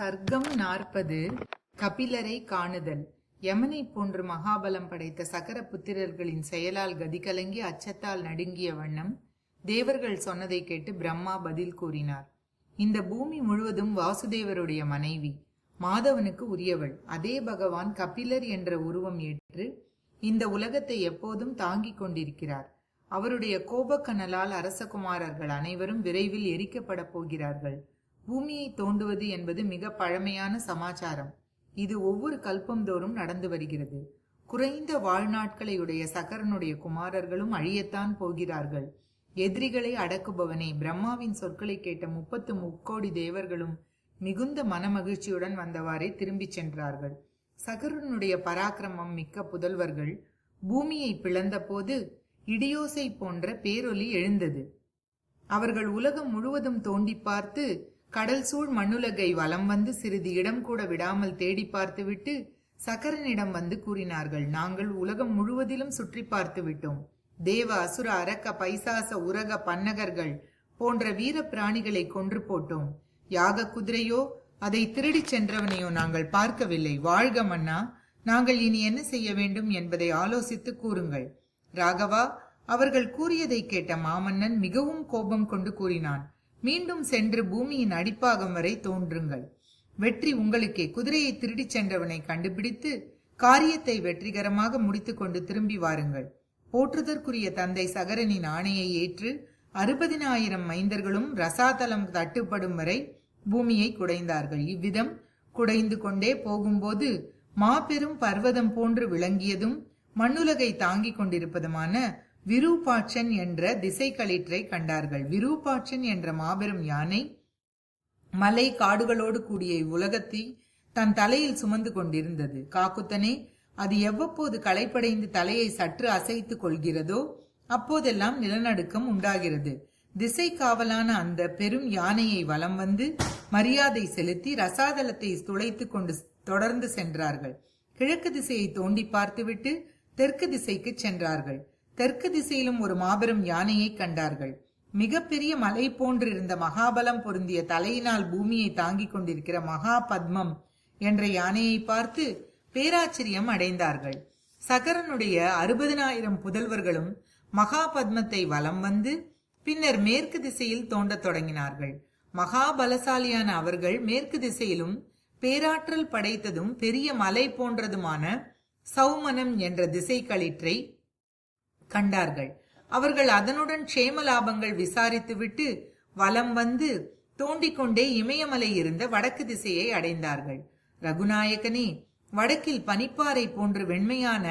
சர்க்கம் நாற்பது கபிலரை காணுதல். யமனை போன்று மகாபலம் படைத்த சகர புத்திரர்களின் செயலால் கதிகலங்கி அச்சத்தால் நடுங்கிய வண்ணம் தேவர்கள் சொன்னதை கேட்டு பிரம்மா பதில் கூறினார். இந்த பூமி முழுவதும் வாசுதேவருடைய மனைவி மாதவனுக்கு உரியவள். அதே பகவான் கபிலர் என்ற உருவம் ஏற்று இந்த உலகத்தை எப்போதும் தாங்கிக் கொண்டிருக்கிறார். அவருடைய கோபக்கனலால் அரசகுமாரர்கள் அனைவரும் விரைவில் எரிக்கப்பட போகிறார்கள். பூமியை தோண்டுவது என்பது மிக பழமையான சமாச்சாரம். இது ஒவ்வொரு கல்பந்தோறும் நடந்து வருகிறது. குறைந்த வாழ்நாட்களையுடைய சகரனுடைய குமாரர்களும் அழியத்தான் போகிறார்கள். எதிரிகளை அடக்குபவனே பிரம்மாவின் சொற்களை கேட்ட முப்பத்து முக்கோடி தேவர்களும் மிகுந்த மனமகிழ்ச்சியுடன் வந்தவாறே திரும்பிச் சென்றார்கள். சகரனுடைய பராக்கிரமம் மிக்க புதல்வர்கள் பூமியை பிளந்தபோது இடியோசை போன்ற பேரொலி எழுந்தது. அவர்கள் உலகம் முழுவதும் தோண்டி பார்த்து கடல் சூழ் மண்ணுலகை வலம் வந்து சிறிது இடம் கூட விடாமல் தேடி பார்த்துவிட்டு சக்கரனிடம் வந்து கூறினார்கள் நாங்கள் உலகம் முழுவதிலும் சுற்றி பார்த்து விட்டோம். தேவ அசுர அரக்க பைசாச உரக பன்னகர்கள் போன்ற வீர பிராணிகளை கொன்று போட்டோம். யாக குதிரையோ அதை திருடிச் சென்றவனையோ நாங்கள் பார்க்கவில்லை. வாழ்க மன்னா நாங்கள் இனி என்ன செய்ய வேண்டும் என்பதை ஆலோசித்து கூறுங்கள். ராகவா அவர்கள் கூறியதை கேட்ட மாமன்னன் மிகவும் கோபம் கொண்டு கூறினான் மீண்டும் சென்று பூமியின் அடிப்பாகம் வரை தோன்றுங்கள். வெற்றி உங்களுக்கே. குதிரையை திருடிச் சென்றவனை கண்டுபிடித்து காரியத்தை வெற்றிகரமாக முடித்துக்கொண்டு திரும்பி வாருங்கள். போற்றுதற்குரிய தந்தை சகரனின் ஆணையை ஏற்று அறுபதினாயிரம் மைந்தர்களும் ரசாதலம் தட்டுப்படும் வரை பூமியை குடைந்தார்கள். இவ்விதம் குடைந்து கொண்டே போகும்போது மாபெரும் பர்வதம் போன்று விளங்கியதும் மண்ணுலகை தாங்கிக் கொண்டிருப்பதுமான விரூபாட்சன் என்ற திசை களிற்றை கண்டார்கள். விரூபாட்சன் என்ற மாபெரும் யானை மலை காடுகளோடு கூடிய இவ்வுலகத்தை தன் தலையில் சுமந்து கொண்டிருந்தது. காக்குத்தனே அது எவ்வப்போது களைப்படைந்து தலையை சற்று அசைத்துக் கொள்கிறதோ அப்போதெல்லாம் நிலநடுக்கம் உண்டாகிறது. திசை காவலான அந்த பெரும் யானையை வலம் வந்து மரியாதை செலுத்தி ரசாதலத்தை துளைத்து கொண்டு தொடர்ந்து சென்றார்கள். கிழக்கு திசையை தோண்டி பார்த்துவிட்டு தெற்கு திசைக்கு சென்றார்கள். தெற்கு திசையிலும் ஒரு மாபெரும் யானையை கண்டார்கள். மிகப்பெரிய மலை போன்றிருந்த மகாபலம் பொருந்திய தலையினால் பூமியை தாங்கிக் கொண்டிருக்கிற மகா பத்மம் என்ற யானையை பார்த்து பேராச்சரியம் அடைந்தார்கள். சகரனுடைய அறுபதினாயிரம் புதல்வர்களும் மகா பத்மத்தை வலம் வந்து பின்னர் மேற்கு திசையில் தோண்டத் தொடங்கினார்கள். மகாபலசாலியான அவர்கள் மேற்கு திசையிலும் பேராற்றல் படைத்ததும் பெரிய மலை போன்றதுமான சௌமனம் என்ற திசை களிற்றை கண்டார்கள். அவர்கள் அதனுடன் க்ஷேம லாபங்கள் விசாரித்துவிட்டு வலம் வந்து தோண்டிக்கொண்டே இமயமலை இருந்த வடக்கு திசையை அடைந்தார்கள். ரகுநாயகனே வடக்கில் பனிப்பாறை போன்று வெண்மையான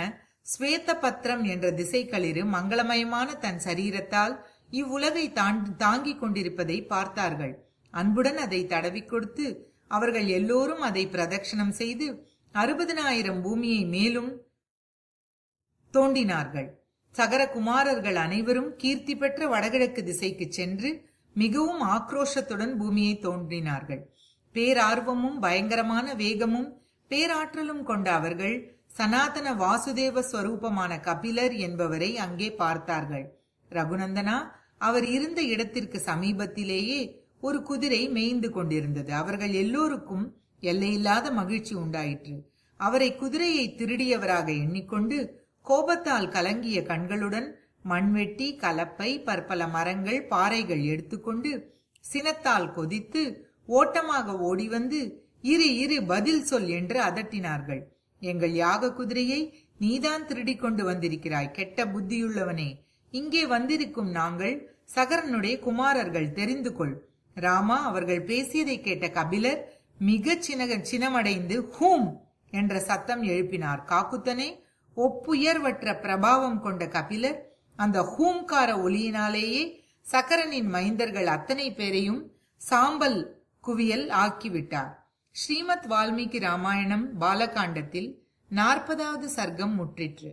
ஸ்வேத பத்திரம் என்ற திசைக்களிறு மங்களமயமான தன் சரீரத்தால் இவ்வுலகை தாங்கிக் கொண்டிருப்பதை பார்த்தார்கள். அன்புடன் அதை தடவி கொடுத்து அவர்கள் எல்லோரும் அதை பிரதட்சணம் செய்து அறுபதனாயிரம் பூமியை மேலும் தோண்டினார்கள். சகர குமாரர்கள் அனைவரும் கீர்த்தி பெற்ற வடகிழக்கு திசைக்கு சென்று மிகவும் ஆக்ரோஷத்துடன் பூமியை தோன்றினார்கள். பேரார்வமும் பயங்கரமான வேகமும் பேராற்றலும் கொண்ட அவர்கள் சனாதன வாசுதேவ ஸ்வரூபமான கபிலர் என்பவரை அங்கே பார்த்தார்கள். ரகுநந்தனா அவர் இருந்த இடத்திற்கு சமீபத்திலேயே ஒரு குதிரை மேய்ந்து கொண்டிருந்தது. அவர்கள் எல்லோருக்கும் எல்லையில்லாத மகிழ்ச்சி உண்டாயிற்று. அவரை குதிரையை திருடியவராக எண்ணிக்கொண்டு கோபத்தால் கலங்கிய கண்களுடன் மண்வெட்டி கலப்பை பற்பல மரங்கள் பாறைகள் எடுத்துக்கொண்டு சினத்தால் கொதித்து ஓட்டமாக ஓடி வந்து இரு இரு பதில் சொல் என்று அதட்டினார்கள். எங்கள் யாக குதிரையை நீதான் திருடி கொண்டு வந்திருக்கிறாய். கெட்ட புத்தியுள்ளவனே இங்கே வந்திருக்கும் நாங்கள் சகரனுடைய குமாரர்கள். தெரிந்து கொள் ராமா அவர்கள் பேசியதை கேட்ட கபிலர் மிக சினக சினமடைந்து ஹூம் என்ற சத்தம் எழுப்பினார். காக்குத்தனே ஒப்புயர்வற்ற பிரபாவம் கொண்ட கபிலர் அந்த ஹூம்கார ஒலியினாலேயே சக்கரனின் மைந்தர்கள் அத்தனை பேரையும் சாம்பல் குவியல் ஆக்கிவிட்டார். ஸ்ரீமத் வால்மீகி ராமாயணம் பாலகாண்டத்தில் நாற்பதாவது சர்க்கம் முற்றிற்று.